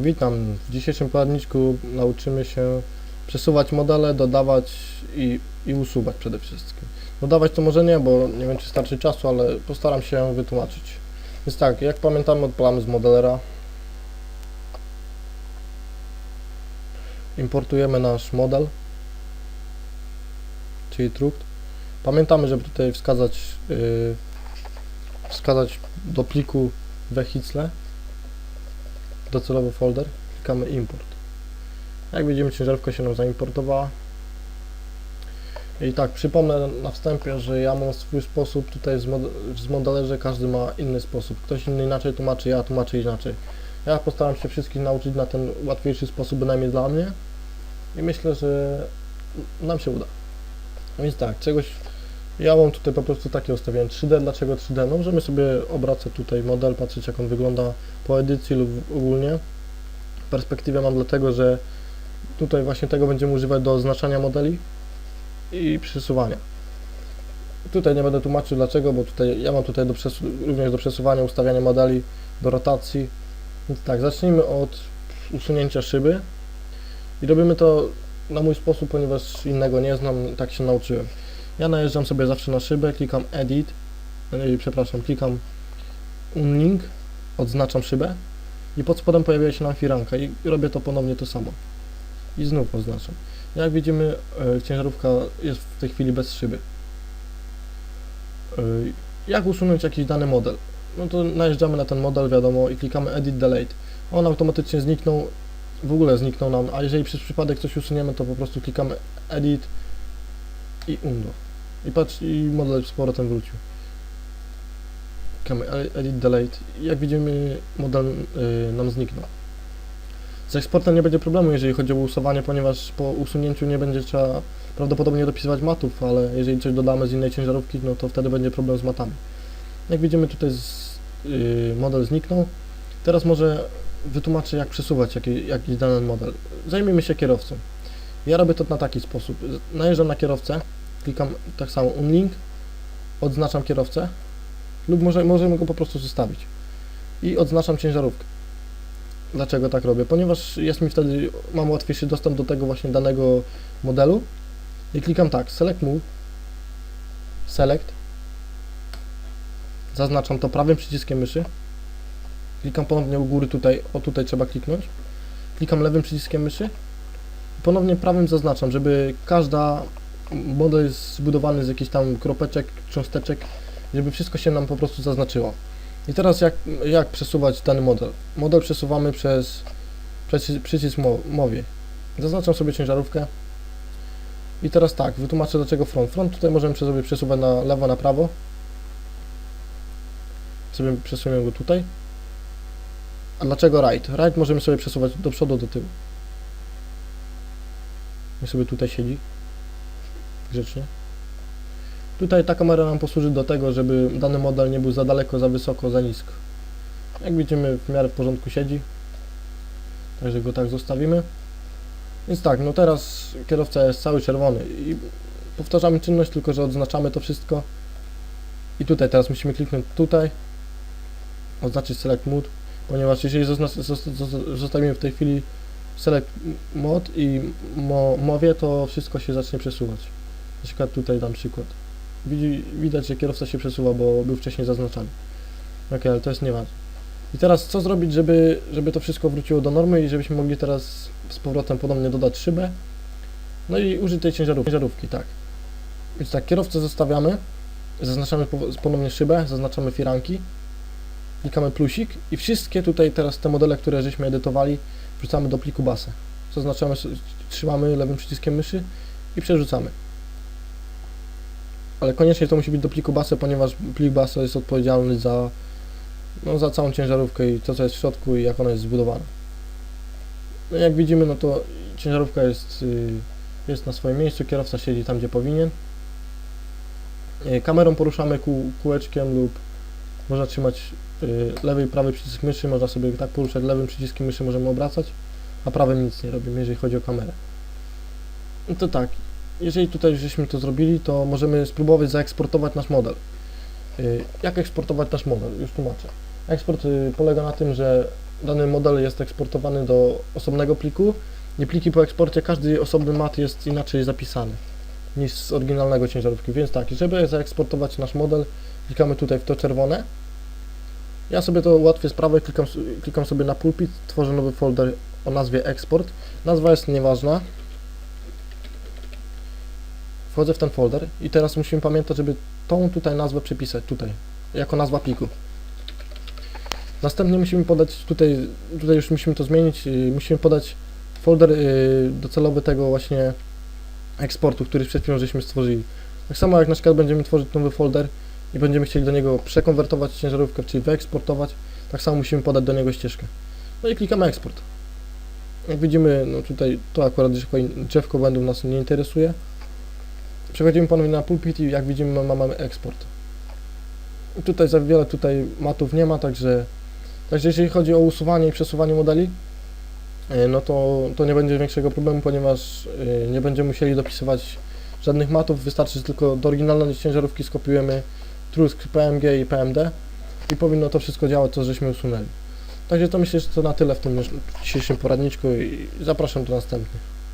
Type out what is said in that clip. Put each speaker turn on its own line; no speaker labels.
Witam. W dzisiejszym poradniczku nauczymy się przesuwać modele, dodawać i, i usuwać przede wszystkim. Dodawać to może nie, bo nie wiem czy starczy czasu, ale postaram się wytłumaczyć. Więc tak, jak pamiętamy odpalamy z modelera. Importujemy nasz model, czyli trukt. Pamiętamy, żeby tutaj wskazać, yy, wskazać do pliku wehicle docelowy folder, klikamy import. Jak widzimy ciężarówka się nam zaimportowała. I tak, przypomnę na wstępie, że ja mam swój sposób tutaj z modelerze, każdy ma inny sposób. Ktoś inny inaczej tłumaczy, ja tłumaczę inaczej. Ja postaram się wszystkich nauczyć na ten łatwiejszy sposób, bynajmniej dla mnie. I myślę, że nam się uda. Więc tak, czegoś ja mam tutaj po prostu takie ustawienie 3D. Dlaczego 3D? No, możemy sobie obracać tutaj model, patrzeć jak on wygląda po edycji lub ogólnie. Perspektywę mam dlatego, że tutaj właśnie tego będziemy używać do oznaczania modeli i przesuwania. Tutaj nie będę tłumaczył dlaczego, bo tutaj ja mam tutaj do również do przesuwania, ustawiania modeli, do rotacji. Więc tak, zacznijmy od usunięcia szyby i robimy to na mój sposób, ponieważ innego nie znam, tak się nauczyłem. Ja najeżdżam sobie zawsze na szybę, klikam edit, yy, przepraszam, klikam unlink, odznaczam szybę i pod spodem pojawia się nam firanka i robię to ponownie to samo. I znów oznaczam. Jak widzimy, e, ciężarówka jest w tej chwili bez szyby. E, jak usunąć jakiś dany model? No to najeżdżamy na ten model, wiadomo, i klikamy Edit Delete. On automatycznie zniknął, w ogóle zniknął nam, a jeżeli przez przypadek coś usuniemy, to po prostu klikamy Edit i Undo. I patrz, i model z powrotem wrócił. Klikamy e- Edit Delete. Jak widzimy, model y, nam zniknął. Z eksportem nie będzie problemu, jeżeli chodzi o usuwanie, ponieważ po usunięciu nie będzie trzeba prawdopodobnie dopisywać matów, ale jeżeli coś dodamy z innej ciężarówki, no to wtedy będzie problem z matami. Jak widzimy tutaj z, y, model zniknął. Teraz może wytłumaczę jak przesuwać jaki, jakiś dany model. Zajmijmy się kierowcą. Ja robię to na taki sposób. Najeżdżam na kierowcę, klikam tak samo unlink, odznaczam kierowcę lub może, możemy go po prostu zostawić i odznaczam ciężarówkę. Dlaczego tak robię? Ponieważ jest mi wtedy, mam łatwiejszy dostęp do tego właśnie danego modelu i klikam tak, select move, select, zaznaczam to prawym przyciskiem myszy, klikam ponownie u góry tutaj, o tutaj trzeba kliknąć, klikam lewym przyciskiem myszy ponownie prawym zaznaczam, żeby każda model jest zbudowany z jakichś tam kropeczek, cząsteczek, żeby wszystko się nam po prostu zaznaczyło. I teraz jak, jak przesuwać dany model? Model przesuwamy przez przycis- przycisk mo- mowie. Zaznaczam sobie ciężarówkę. I teraz tak, wytłumaczę dlaczego front. Front tutaj możemy sobie przesuwać na lewo, na prawo. Sobie przesuniemy go tutaj. A dlaczego right? Right możemy sobie przesuwać do przodu, do tyłu. I sobie tutaj siedzi. Grzecznie. Tutaj ta kamera nam posłuży do tego, żeby dany model nie był za daleko, za wysoko, za nisko. Jak widzimy, w miarę w porządku siedzi. Także go tak zostawimy. Więc tak, no teraz kierowca jest cały czerwony i powtarzamy czynność, tylko że odznaczamy to wszystko. I tutaj teraz musimy kliknąć tutaj, oznaczyć Select Mode, ponieważ jeżeli zostawimy w tej chwili Select Mode i mo- mowie, to wszystko się zacznie przesuwać. Na przykład tutaj dam przykład. Widzi, widać, że kierowca się przesuwa, bo był wcześniej zaznaczany. Ok, ale to jest nieważne. I teraz co zrobić, żeby, żeby to wszystko wróciło do normy i żebyśmy mogli teraz z powrotem podobnie dodać szybę. No i użyć tej ciężarówki, ciężarówki tak. Więc tak, kierowcę zostawiamy, zaznaczamy po- ponownie szybę, zaznaczamy firanki, klikamy plusik i wszystkie tutaj teraz te modele, które żeśmy edytowali, wrzucamy do pliku basę. Zaznaczamy, trzymamy lewym przyciskiem myszy i przerzucamy ale koniecznie to musi być do pliku basę, ponieważ plik basę jest odpowiedzialny za, no, za całą ciężarówkę i to, co jest w środku i jak ona jest zbudowana. No jak widzimy, no to ciężarówka jest, y, jest na swoim miejscu, kierowca siedzi tam, gdzie powinien. Y, Kamerą poruszamy kół, kółeczkiem lub można trzymać y, lewy i prawy przycisk myszy, można sobie tak poruszać, lewym przyciskiem myszy możemy obracać, a prawym nic nie robimy, jeżeli chodzi o kamerę. No to tak, jeżeli tutaj żeśmy to zrobili, to możemy spróbować zaeksportować nasz model. Y, Jak eksportować nasz model? Już tłumaczę. Eksport y, polega na tym, że dany model jest eksportowany do osobnego pliku i pliki po eksporcie, każdy osobny mat jest inaczej zapisany niż z oryginalnego ciężarówki. Więc tak, żeby zaeksportować nasz model, klikamy tutaj w to czerwone. Ja sobie to ułatwię sprawę, klikam, klikam sobie na pulpit, tworzę nowy folder o nazwie export. Nazwa jest nieważna. Wchodzę w ten folder i teraz musimy pamiętać, żeby tą tutaj nazwę przypisać tutaj, jako nazwa pliku. Następnie musimy podać tutaj, tutaj już musimy to zmienić, yy, musimy podać folder yy, docelowy tego właśnie eksportu, który przed chwilą żeśmy stworzyli. Tak samo jak na przykład będziemy tworzyć nowy folder i będziemy chcieli do niego przekonwertować ciężarówkę, czyli wyeksportować, tak samo musimy podać do niego ścieżkę. No i klikamy eksport. Jak widzimy, no tutaj to akurat drzewko, błędów nas nie interesuje. Przechodzimy ponownie na pulpit i jak widzimy ma- mamy eksport. Tutaj za wiele tutaj matów nie ma, także, także jeżeli chodzi o usuwanie i przesuwanie modeli, no to, to nie będzie większego problemu, ponieważ e, nie będziemy musieli dopisywać żadnych matów, wystarczy, że tylko do oryginalnej ciężarówki skopiujemy trusk PMG i PMD i powinno to wszystko działać, co żeśmy usunęli. Także to myślę, że to na tyle w tym dzisiejszym poradniczku i zapraszam do następnych.